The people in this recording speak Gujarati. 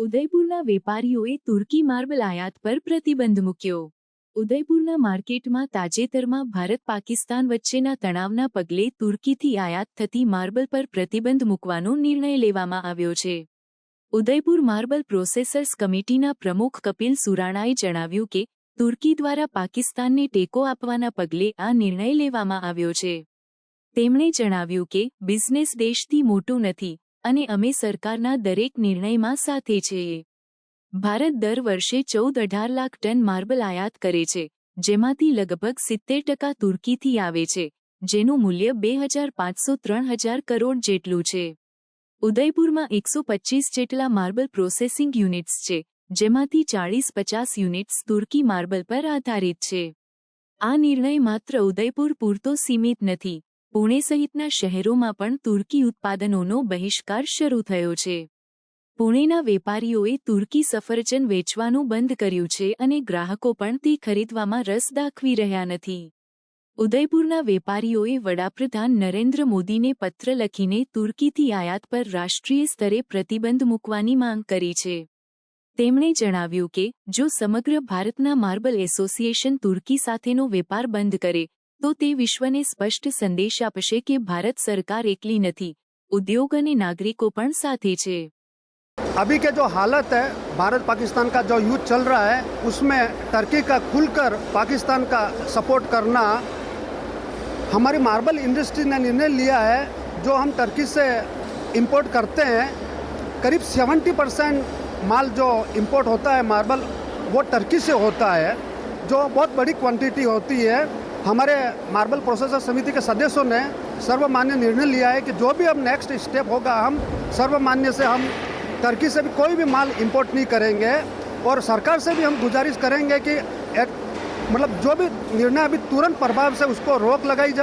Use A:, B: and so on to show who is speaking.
A: ઉદયપુરના વેપારીઓએ તુર્કી માર્બલ આયાત પર પ્રતિબંધ મૂક્યો. ઉદયપુરના માર્કેટમાં તાજેતરમાં ભારત પાકિસ્તાન વચ્ચેના તણાવના પગલે તુર્કીથી આયાત થતી માર્બલ પર પ્રતિબંધ મૂકવાનો નિર્ણય લેવામાં આવ્યો છે. ઉદયપુર માર્બલ પ્રોસેસર્સ કમિટીના પ્રમુખ કપિલ સુરાણાએ જણાવ્યું કે, તુર્કી દ્વારા પાકિસ્તાનને ટેકો આપવાના પગલે આ નિર્ણય લેવામાં આવ્યો છે. તેમણે જણાવ્યું કે, બિઝનેસ દેશથી મોટું નથી અને અમે સરકારના દરેક નિર્ણયમાં સાથે છીએ. ભારત દર વર્ષે ચૌદ અઢાર લાખ ટન માર્બલ આયાત કરે છે, જેમાંથી લગભગ સિત્તેર ટકા તુર્કીથી આવે છે, જેનું મૂલ્ય બે હજાર પાંચસો ત્રણ હજાર કરોડ જેટલું છે. ઉદયપુરમાં એકસો પચીસ જેટલા માર્બલ પ્રોસેસિંગ યુનિટ્સ છે, જેમાંથી ચાળીસ પચાસ યુનિટ્સ તુર્કી માર્બલ પર આધારિત છે. આ નિર્ણય માત્ર ઉદયપુર પૂરતો સીમિત નથી પુણે સહિતના શહેરોમાં પણ તુર્કી ઉત્પાદનોનો બહિષ્કાર શરૂ થયો છે. પુણેના વેપારીઓએ તુર્કી સફરજન વેચવાનું બંધ કર્યું છે અને ગ્રાહકો પણ તે ખરીદવામાં રસ દાખવી રહ્યા નથી. ઉદયપુરના વેપારીઓએ વડાપ્રધાન નરેન્દ્ર મોદીને પત્ર લખીને તુર્કીથી આયાત પર રાષ્ટ્રીય સ્તરે પ્રતિબંધ મૂકવાની માંગ કરી છે. તેમણે જણાવ્યું કે, જો સમગ્ર ભારતના માર્બલ એસોસિએશન તુર્કી સાથેનો વેપાર બંધ કરે તો તે વિશ્વને સ્પષ્ટ સંદેશ આપશે કે ભારત સરકાર એકલી નથી ઉદ્યોગ અને નાગરિકો પણ સાથે છે
B: अभी के जो हालत है भारत पाकिस्तान का जो युद्ध चल रहा है उसमें टर्की का खुलकर पाकिस्तान का सपोर्ट करना हमारी मार्बल इंडस्ट्री ने निर्णय लिया है जो हम टर्की से इंपोर्ट करते हैं करीब 70 परसेंट माल जो इंपोर्ट होता है मार्बल वो टर्की से होता है जो बहुत बड़ी क्वांटिटी होती है हमारे मार्बल प्रोसेसर समिति के सदस्यों ने सर्वमान्य निर्णय लिया है कि जो भी अब नेक्स्ट स्टेप होगा, हम सर्वमान्य से हम टर्की से भी कोई भी माल इंपोर्ट नहीं करेंगे और सरकार से भी हम गुजारिश करेंगे कि एक मतलब जो भी निर्णय अभी तुरंत प्रभाव से उसको रोक लगाई जाए।